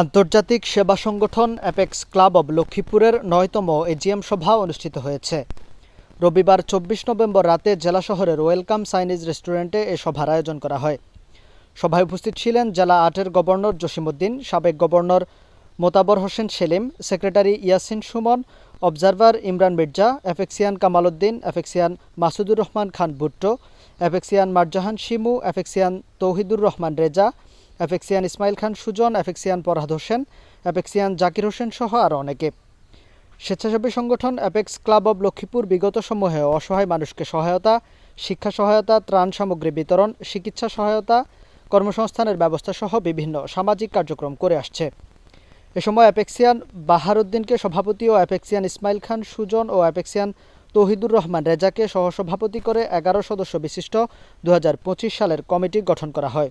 আন্তর্জাতিক সেবা সংগঠন অ্যাপেক্স ক্লাব অব লক্ষ্মীপুরের নয়তম এজিএম সভা অনুষ্ঠিত হয়েছে। রবিবার চব্বিশ নভেম্বর রাতে জেলা শহরের ওয়েলকাম চাইনিজ রেস্টুরেন্টে এ সভার আয়োজন করা হয়। সভায় উপস্থিত ছিলেন জেলা আটের গভর্নর জসিমউদ্দিন, সাবেক governor Motabbar Hossain Selim, secretary Yasin Sumon, observer Imran Mirza Apexian Kamal Uddin Apexian Masudur Rahman Khan Bhutto, Apexian Marjahan Shimu, Apexian Tauhidur Rahman Reza Apexian Ismail Khan, Sujon Apexian Parhad Hossain Apexian Zakir Hossain সহ আরও অনেকে। স্বেচ্ছাসেবী সংগঠন apex club of Lakshmipur বিগত সমূহে অসহায় মানুষকে সহায়তা, শিক্ষা সহায়তা, ত্রাণ সামগ্রী বিতরণ, চিকিৎসা সহায়তা, কর্মসংস্থানের ব্যবস্থা সহ বিভিন্ন সামাজিক কার্যক্রম করে আসছে। এ সময় অ্যাপেক্সিয়ান বাহারুদ্দিনকে সভাপতি ও অ্যাপেক্সিয়ান ইসমাইল খান, সুজন ও অ্যাপেক্সিয়ান তৌহিদুর রহমান রেজাকে সহসভাপতি করে এগারো সদস্য বিশিষ্ট দু হাজার পঁচিশ সালের কমিটি গঠন করা হয়।